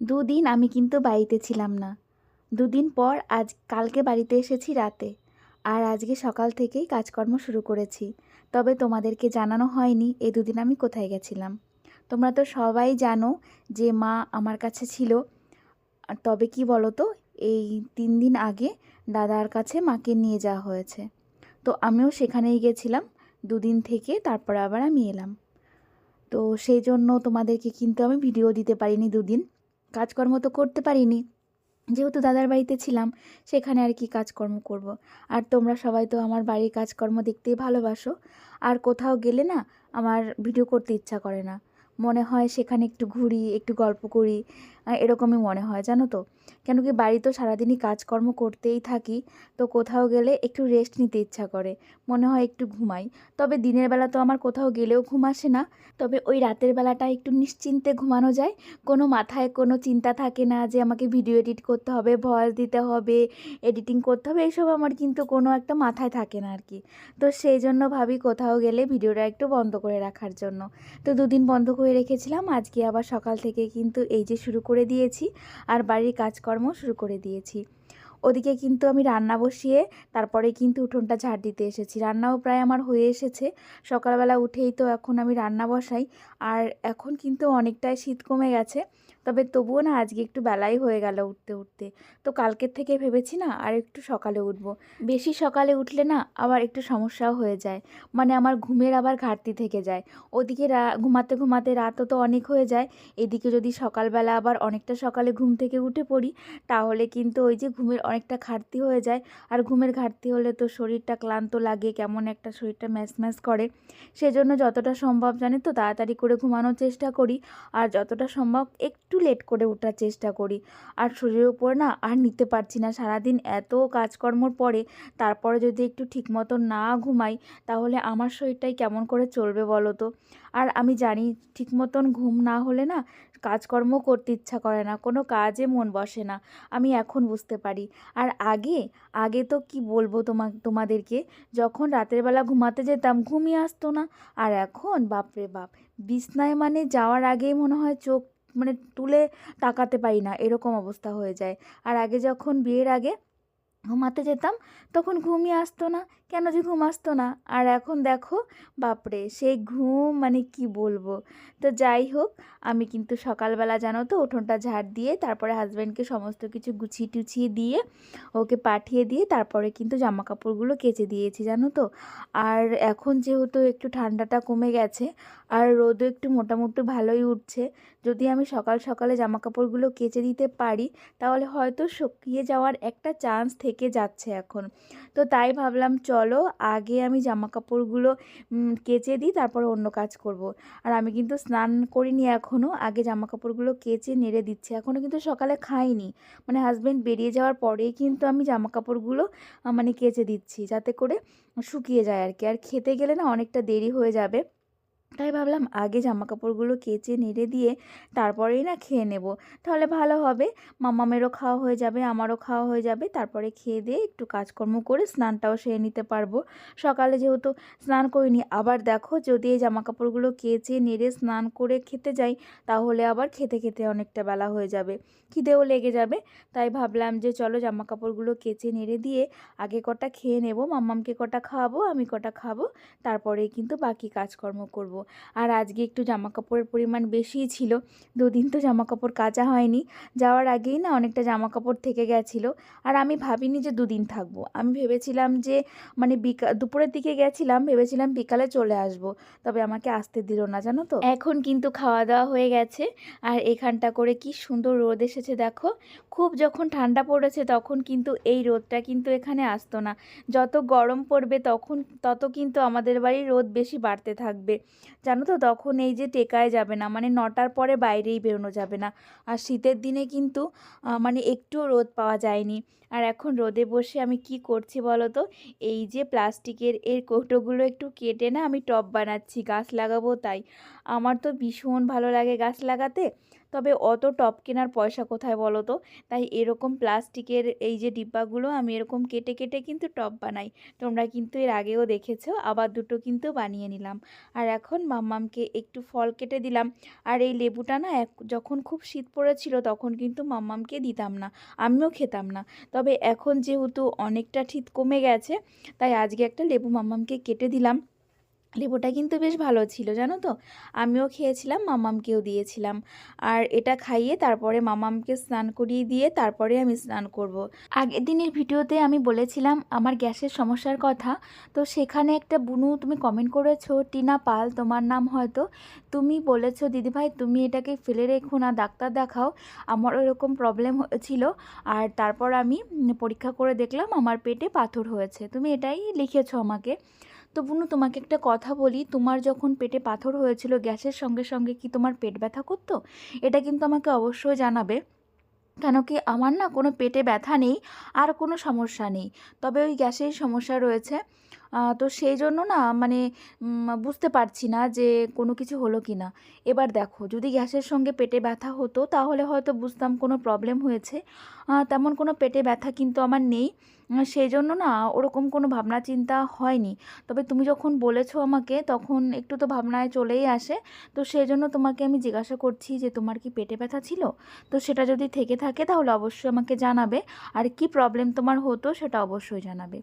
দুদিন আমি কিন্তু বাড়িতে ছিলাম না। দুদিন পর আজ কালকে বাড়িতে এসেছি রাতে। আর আজকে সকাল থেকেই কাজকর্ম শুরু করেছি। তবে তোমাদেরকে জানানো হয়নি এই দুদিন আমি কোথায় গেছিলাম। তোমরা তো সবাই জানো যে মা আমার কাছে ছিল। তবে কি বলো তো এই তিন দিন আগে দাদার কাছে মাকে নিয়ে যাওয়া হয়েছে। তো আমিও সেখানেই গেছিলাম। দুদিন থেকে তারপর আবার আমি এলাম। তো সেই জন্য তোমাদেরকে কিন্তু আমি ভিডিও দিতে পারিনি দুদিন। কাজকর্ম তো করতে পারিনি। যেহেতু দাদার বাড়িতে ছিলাম, সেখানে আর কি কাজকর্ম করব। আর তোমরা সবাই তো আমার বাড়ির কাজকর্ম দেখতেই ভালোবাসো। আর কোথাও গেলে না, আমার ভিডিও করতে ইচ্ছা করে না। মনে হয় সেখানে একটু ঘুরি, একটু গল্প করি এরকমই মনে হয়, জানো তো? কেন কি বাড়ি তো সারাদিনই কাজকর্ম করতেই থাকি, তো কোথাও গেলে একটু রেস্ট নিতে ইচ্ছা করে, মনে হয় একটু ঘুমাই। তবে দিনের বেলা তো আমার কোথাও গেলেও ঘুম আসে না, তবে ওই রাতের বেলাটা একটু নিশ্চিন্তে ঘুমানো যায়। কোনো মাথায় কোনো চিন্তা থাকে না যে আমাকে ভিডিও এডিট করতে হবে ভয়েস দিতে হবে এডিটিং করতে হবে এইসব আমার কিন্তু কোনো একটা মাথায় থাকে না আর কি। তো সেই জন্য ভাবি কোথাও গেলে ভিডিওটা একটু বন্ধ করে রাখার জন্য। তো দুদিন বন্ধ করে রেখেছিলাম, আজকে আবার সকাল থেকে কিন্তু এই যে শুরু করে দিয়েছি আর বাড়ির কাজকর্ম শুরু করে দিয়েছি। ওদিকে কিন্তু আমি রান্না বসিয়ে তারপরে কিন্তু উঠোনটা ঝাড় দিতে এসেছি। রান্নাও প্রায় আমার হয়ে এসেছে। সকালবেলা উঠেই তো এখন আমি রান্না বসাই। আর এখন কিন্তু অনেকটাই শীত কমে গেছে। তবে তবুও না আজকে একটু বেলাই হয়ে গেল উঠতে উঠতে। তো কালকের থেকে ভেবেছি না আর একটু সকালে উঠব। বেশি সকালে উঠলে না আবার একটু সমস্যাও হয়ে যায়। মানে আমার ঘুমের আবার ঘাটতি থেকে যায়। ওদিকে ঘুমাতে ঘুমাতে রাতও তো অনেক হয়ে যায়। এদিকে যদি সকালবেলা আবার অনেকটা সকালে ঘুম থেকে উঠে পড়ি, তাহলে কিন্তু ওই যে ঘুমের অনেকটা ঘাটতি হয়ে যায়। আর ঘুমের ঘাটতি হলে তো শরীরটা ক্লান্ত লাগে, কেমন একটা শরীরটা ম্যাচ ম্যাচ করে। সেজন্য যতটা সম্ভব জানি তো তাড়াতাড়ি করে ঘুমানোর চেষ্টা করি। আর যতটা সম্ভব একটু লেট করে ওঠার চেষ্টা করি। আর শরীরের উপর না আর নিতে পারছি না। সারাদিন এত কাজকর্মর পরে তারপরে যদি একটু ঠিক মতো না ঘুমাই, তাহলে আমার শরীরটাই কেমন করে চলবে বলো তো? আর আমি জানি ঠিক মতন ঘুম না হলে না কাজকর্ম করতে ইচ্ছা করে না। কোনো কাজে মন বসে না। আমি এখন বুঝতে পারি। আর আগে আগে তো কি বলব তোমা, তোমাদেরকে? যখন রাতের বেলা ঘুমাতে যেতাম ঘুমিয়ে আসতো না। আর এখন, বাপরে বাপ, বিছনায় মানে যাওয়ার আগেই মনে হয় চোখ মানে তুলে তাকাতে পারি না, এরকম অবস্থা হয়ে যায়। আর আগে যখন বিয়ের আগে ঘুমাতে যেতাম, তখন ঘুমিয়ে আসতো না। কেন যে ঘুম আসতো না? আর এখন দেখো, বাপরে, সেই ঘুম মানে কি বলব? তো যাই হোক, আমি কিন্তু সকালবেলা জানো তো, উঠোনটা ঝাড় দিয়ে, তারপরে হাজব্যান্ডকে সমস্ত কিছু গুছিয়ে টুছিয়ে দিয়ে, ওকে পাঠিয়ে দিয়ে, তারপরে কিন্তু জামা কাপড়গুলো কেচে দিয়েছি, জানো তো। আর এখন যেহেতু একটু ঠান্ডাটা কমে গেছে, আর রোদও একটু মোটামুটি ভালোই উঠছে, যদি আমি সকাল সকালে জামা কাপড়গুলো কেচে দিতে পারি, তাহলে হয়তো শুকিয়ে যাওয়ার একটা চান্স থেকে যাচ্ছে এখন। তো তাই ভাবলাম, চলো আগে আমি জামা কাপড়গুলো কেচে দিই, তারপরে অন্য কাজ করব। আর আমি কিন্তু স্নান করিনি এখনও আগে জামা কাপড়গুলো কেচে নেড়ে দিচ্ছি। এখনও কিন্তু সকালে খাইনি। মানে হাজব্যান্ড বেরিয়ে যাওয়ার পরেই কিন্তু আমি জামা কাপড়গুলো মানে কেচে দিচ্ছি, যাতে করে শুকিয়ে যায় আর কি আর খেতে গেলে না অনেকটা দেরি হয়ে যাবে। তাই ভাবলাম আগে জামা কাপড়গুলো কেচে নেড়ে দিয়ে তারপরেই না খেয়ে নেব। তাহলে ভালো হবে। মামামেরও খাওয়া হয়ে যাবে, আমারও খাওয়া হয়ে যাবে। তারপরে খেয়ে দিয়ে একটু কাজকর্ম করে স্নানটাও সেরে নিতে পারব। সকালে যেহেতু স্নান করিনি, আবার দেখো যদি এই জামা কাপড়গুলো কেচে নেড়ে স্নান করে খেতে যাই, তাহলে আবার খেতে খেতে অনেকটা বেলা হয়ে যাবে। খিদেও লেগে যাবে। তাই ভাবলাম যে চলো জামা কাপড়গুলো কেচে নেড়ে দিয়ে আগে কটা খেয়ে নেব মাম্মামকে কটা খাওয়াবো, আমি কটা খাব তারপরে কিন্তু বাকি কাজকর্ম করব। আর আজকে একটু জামা কাপড়ের পরিমাণ বেশিই ছিল। দুদিন তো জামা কাপড় কাচা হয়নি। যাওয়ার আগেই না অনেকটা জামা কাপড় থেকে গেছিল। আর আমি ভাবিনি যে দুদিন থাকব। আমি ভেবেছিলাম যে মানে বিকা, দুপুরের দিকে গেছিলাম, ভেবেছিলাম বিকালে চলে আসব। তবে আমাকে আসতে দিল না, জানো তো। এখন কিন্তু খাওয়া দাওয়া হয়ে গেছে। আর এখানটা করে কি সুন্দর রোদ এসেছে, দেখো। খুব যখন ঠান্ডা পড়েছে, তখন কিন্তু এই রোদটা কিন্তু এখানে আসতো না। যত গরম পড়বে তখন, তত কিন্তু আমাদের বাড়ির রোদ বেশি বাড়তে থাকবে। জানো তো তখন এই যে টেকায় যাবে না মানে নটার পরে বাইরেই বেরোনো যাবে না। আর শীতের দিনে কিন্তু মানে একটুও রোদ পাওয়া যায়নি। আর এখন রোদে বসে আমি কি করছি বলো তো? এই যে প্লাস্টিকের এর কৌটোগুলো একটু কেটে না আমি টব বানাচ্ছি, গাছ লাগাবো তাই। আমার তো ভীষণ ভালো লাগে গাছ লাগাতে। তবে অত টপ কেনার পয়সা কোথায় বলো তো? তাই এরকম প্লাস্টিকের এই যে ডিব্বাগুলো, আমি এরকম কেটে কেটে কিন্তু টপ বানাই। তোমরা কিন্তু এর আগেও দেখেছ, আবার দুটো কিন্তু বানিয়ে নিলাম। আর এখন মাম্মামকে একটু ফল কেটে দিলাম। আর এই লেবুটা না এক, যখন খুব শীত পড়েছিল, তখন কিন্তু মাম্মামকে দিতাম না, আমিও খেতাম না। তবে এখন যেহেতু অনেকটা শীত কমে গেছে, তাই আজকে একটা লেবু মাম্মামকে কেটে দিলাম। লেবুটা কিন্তু বেশ ভালো ছিল, জানো তো? আমিও খেয়েছিলাম, মামামকেও দিয়েছিলাম। আর এটা খাইয়ে তারপরে মামামকে স্নান করিয়ে দিয়ে তারপরে আমি স্নান করব। আগের দিনের ভিডিওতে আমি বলেছিলাম আমার গ্যাসের সমস্যার কথা। তো সেখানে একটা বুনু তুমি কমেন্ট করেছ, টিনা পাল, তোমার নাম হয়তো? তুমি বলেছ, দিদিভাই, তুমি এটাকে ফেলে রেখো না, ডাক্তার দেখাও। আমার এরকম প্রবলেম হয়েছিল। আর তারপর আমি পরীক্ষা করে দেখলাম আমার পেটে পাথর হয়েছে। তুমি এটাই লিখেছো আমাকে। তো বুনু তোমাকে একটা কথা বলি। তোমার যখন পেটে পাথর হয়েছিল গ্যাসের সঙ্গে সঙ্গে কি তোমার পেট ব্যথা করতো? এটা কিন্তু আমাকে অবশ্যই জানাবে। কেন কি আমার না কোনো পেটে ব্যথা নেই আর কোনো সমস্যা নেই। তবে ওই গ্যাসের সমস্যা রয়েছে। তো সেই জন্য না মানে বুঝতে পারছি না যে কোনো কিছু হলো কি না। এবার দেখো, যদি গ্যাসের সঙ্গে পেটে ব্যথা হতো তাহলে হয়তো বুঝতাম কোনো প্রবলেম হয়েছে। তেমন কোনো পেটে ব্যথা কিন্তু আমার নেই। সেই জন্য না ওরকম কোনো ভাবনা চিন্তা হয়নি। তবে তুমি যখন বলেছ আমাকে, তখন একটু তো ভাবনায় চলেই আসে। তো সেই জন্য তোমাকে আমি জিজ্ঞাসা করছি যে তোমার কি পেটে ব্যথা ছিল? তো সেটা যদি থেকে থাকে তাহলে অবশ্যই আমাকে জানাবে। আর কি প্রবলেম তোমার হতো সেটা অবশ্যই জানাবে।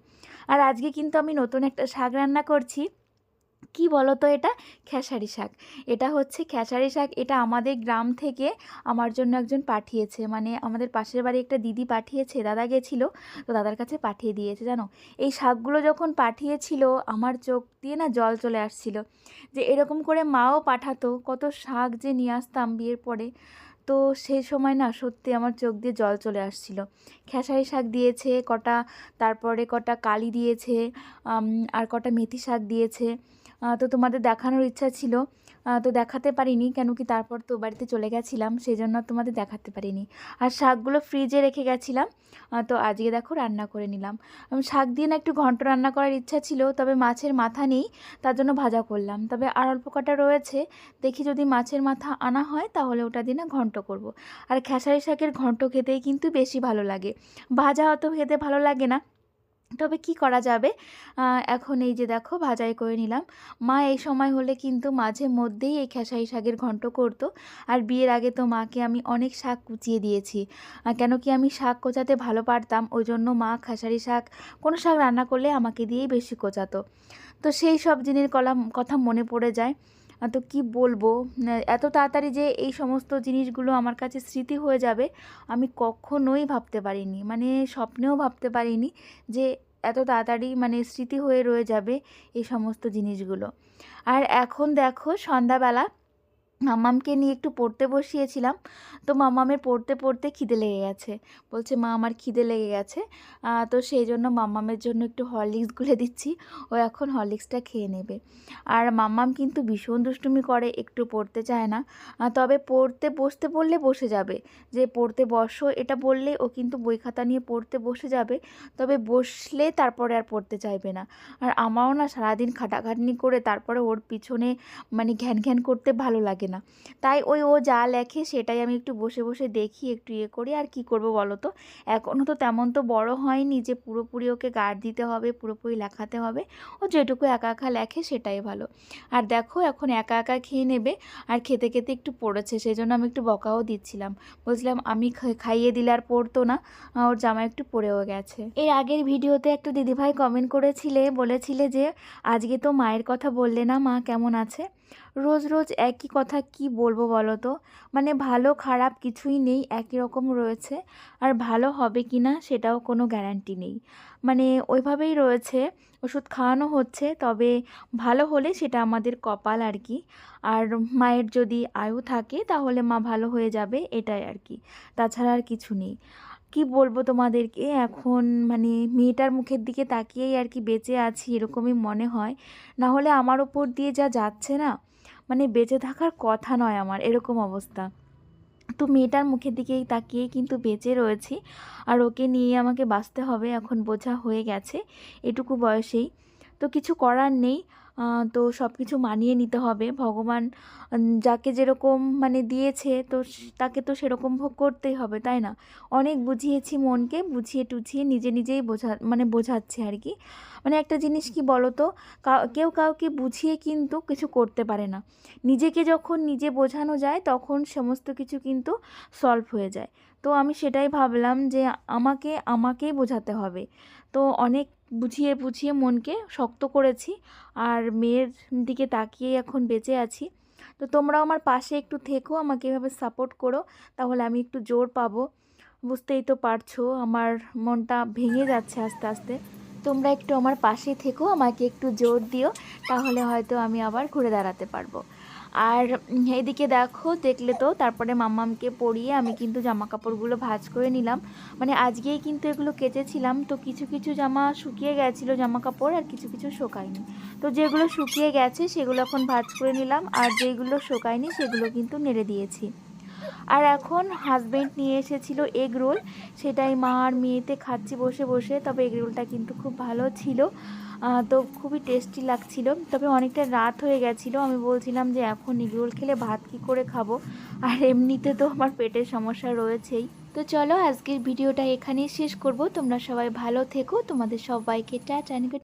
আর আজকে কিন্তু আমি নতুন একটা শাক রান্না করছি। কি বলো তো এটা? খেসারি শাক। এটা হচ্ছে খেসারি শাক, এটা আমাদের গ্রাম থেকে আমার জন্য একজন পাঠিয়েছে। মানে আমাদের পাশের বাড়ি একটা দিদি পাঠিয়েছে, দাদা গেছিল, তো দাদার কাছে পাঠিয়ে দিয়েছে, জানো? এই শাকগুলো যখন পাঠিয়েছিল, আমার চোখ দিয়ে না জল চলে আসছিল। যে এরকম করে মাও পাঠাতো, কত শাক যে নিয়ে আসতাম বিয়ের পরে। তো সেই সময় না সত্যি আমার চোখ দিয়ে জল চলে আসছিল। খেসারি শাক দিয়েছে কটা, তারপরে কটা কালি দিয়েছে আর কটা মেথি শাক দিয়েছে। তো তোমাদের দেখানোর ইচ্ছা ছিল। তো দেখাতে পারিনি কেন কি তারপর তো বাড়িতে চলে গেছিলাম সেই জন্য তোমাদের দেখাতে পারিনি। আর শাকগুলো ফ্রিজে রেখে গেছিলাম তো আজকে দেখো রান্না করে নিলাম। শাক দিয়ে না একটু ঘন্ট রান্না করার ইচ্ছা ছিল, তবে মাছের মাথা নেই, তার জন্য ভাজা করলাম। তবে আর অল্প কটা রয়েছে, দেখি যদি মাছের মাথা আনা হয়, তাহলে ওটা দিয়ে না ঘন্ট করব। আর খেসারি শাকের ঘন্ট খেতেই কিন্তু বেশি ভালো লাগে। ভাজা অত খেতে ভালো লাগে না। তবে কি করা যাবে? এখন এই যে দেখো, ভাজাই করে নিলাম। মা এই সময় হলে কিন্তু মাঝে মধ্যেই এই খেসারি শাকের ঘন্ট করতো। আর বিয়ের আগে তো মাকে আমি অনেক শাক কুচিয়ে দিয়েছি। কেন কি আমি শাক কোচাতে ভালো পারতাম, ওই জন্য মা খেসারি শাক, কোনো শাক রান্না করলে আমাকে দিয়েই বেশি কোচাতো। তো সেই সব জিনিস কলাম, কথা মনে পড়ে যায়। তো কি বলব? এত তাড়াতাড়ি যে এই সমস্ত জিনিসগুলো আমার কাছে স্মৃতি হয়ে যাবে, আমি কখনোই ভাবতে পারিনি। মানে স্বপ্নেও ভাবতে পারিনি যে এত তাড়াতাড়ি মানে স্মৃতি হয়ে রয়ে যাবে এই সমস্ত জিনিসগুলো। আর এখন দেখো সন্ধ্যাবেলা মামামকে নিয়ে একটু পড়তে বসিয়েছিলাম। তো মামামের পড়তে পড়তে খিদে লেগে গেছে। বলছে, মা, আমার খিদে লেগে গেছে। তো সেই জন্য মামামের জন্য একটু হরলিক্স গুলে দিচ্ছি। ও এখন হরলিক্সটা খেয়ে নেবে। আর মাম্মাম কিন্তু ভীষণ দুষ্টুমি করে, একটু পড়তে চায় না। তবে পড়তে, বসতে বললে বসে যাবে। যে পড়তে বসো, এটা বললে ও কিন্তু বই খাতা নিয়ে পড়তে বসে যাবে। তবে বসলে তারপরে আর পড়তে চাইবে না। আর আমারও না সারাদিন খাটাখাটনি করে তারপরে ওর পিছনে মানে ঘ্যান ঘ্যান করতে ভালো লাগে না। তাই ওই ও যা লেখে সেটাই আমি একটু বসে বসে দেখি, একটু ইয়ে করি। আর কি করব বলো তো? এখনও তো তেমন তো বড় হয়নি যে পুরোপুরি ওকে গার্ড দিতে হবে, পুরোপুরি লেখাতে হবে। ও যেটুকু একা একা লেখে সেটাই ভালো। আর দেখো এখন একা একা খেয়ে নেবে আর খেতে খেতে একটু পড়েছে সেই জন্য আমি একটু বকাও দিচ্ছিলাম। বলছিলাম, আমি খাইয়ে দিলে আর পড়তো না। ওর জামা একটু পড়েও গেছে। এর আগের ভিডিওতে একটা দিদিভাই কমেন্ট করেছিলে, বলেছিলে যে, আজকে তো মায়ের কথা বললে না মা, কেমন আছে? রোজ রোজ একই কথা কি বলব বলো তো? মানে ভালো খারাপ কিছুই নেই, একই রকম রয়েছে। আর ভালো হবে কি না সেটাও কোনো গ্যারান্টি নেই। মানে ওইভাবেই রয়েছে, ওষুধ খাওয়ানো হচ্ছে, তবে ভালো হলে সেটা আমাদের কপাল আর কি। আর মায়ের যদি আয়ু থাকে তাহলে মা ভালো হয়ে যাবে, এটাই আর কি। তাছাড়া আর কিছু নেই। কি বলব তোমাদেরকে? এখন মানে মেয়েটার মুখের দিকে তাকিয়েই আর কি বেঁচে আছি এরকমই মনে হয়। না হলে আমার ওপর দিয়ে যা যাচ্ছে না মানে বেঁচে থাকার কথা নয় আমার, এরকম অবস্থা। তো মেয়েটার মুখের দিকেই তাকিয়েই কিন্তু বেঁচে রয়েছি। আর ওকে নিয়ে আমাকে বাঁচতে হবে, এখন বোঝা হয়ে গেছে, এটুকু বয়সেই। তো কিছু করার নেই। তো সব কিছু মানিয়ে নিতে হবে। ভগবান যাকে যেরকম মানে দিয়েছে, তো তাকে তো সেরকম ভোগ করতেই হবে, তাই না? অনেক বুঝিয়েছি মনকে, বুঝিয়ে টুঝিয়ে নিজে নিজেই বোঝা মানে বোঝাচ্ছে আর কি। মানে একটা জিনিস কি বলো তো কেউ কাউকে বুঝিয়ে কিন্তু কিছু করতে পারে না। নিজেকে যখন নিজে বোঝানো যায়, তখন সমস্ত কিছু কিন্তু সলভ হয়ে যায়। তো আমি সেটাই ভাবলাম যে আমাকে, আমাকেই বোঝাতে হবে। তো অনেক বুঝিয়ে বুঝিয়ে মনকে শক্ত করেছি আর মেয়ের দিকে তাকিয়ে এখন বেঁচে আছি। তো তোমরাও আমার পাশে একটু থেকো, আমাকে এভাবে সাপোর্ট করো, তাহলে আমি একটু জোর পাবো। বুঝতেই তো পারছ, আমার মনটা ভেঙে যাচ্ছে আস্তে আস্তে। তোমরা একটু আমার পাশে থেকো, আমাকে একটু জোর দিও, তাহলে হয়তো আমি আবার ঘুরে দাঁড়াতে পারব। আর এইদিকে দেখো, দেখলে তো তারপরে মাম্মামকে পরিয়ে আমি কিন্তু জামা কাপড়গুলো ভাজ করে নিলাম। মানে আজকেই কিন্তু এগুলো কেচেছিলাম, তো কিছু কিছু জামা শুকিয়ে গেছিল জামা কাপড় আর কিছু কিছু শোকায়নি। তো যেগুলো শুকিয়ে গেছে সেগুলো এখন ভাজ করে নিলাম, আর যেগুলো শোকায়নি সেগুলো কিন্তু নেড়ে দিয়েছি। আর এখন হাজবেন্ড নিয়ে এসেছিল এগ রোল সেটাই মা আর মেয়েতে খাচ্ছি বসে বসে, তবে এগ রোলটা কিন্তু খুব ভালো ছিল। তো খুবই টেস্টি লাগছিল। তবে অনেকটা রাত হয়ে গেছিল, আমি বলছিলাম যে এখন এগ রোল খেলে ভাত কি করে খাব? আর এমনিতে তো আমার পেটের সমস্যা রয়েছেই। তো চলো আজকের ভিডিওটা এখানেই শেষ করব। তোমরা সবাই ভালো থেকো। তোমাদের সবাইকে টাটা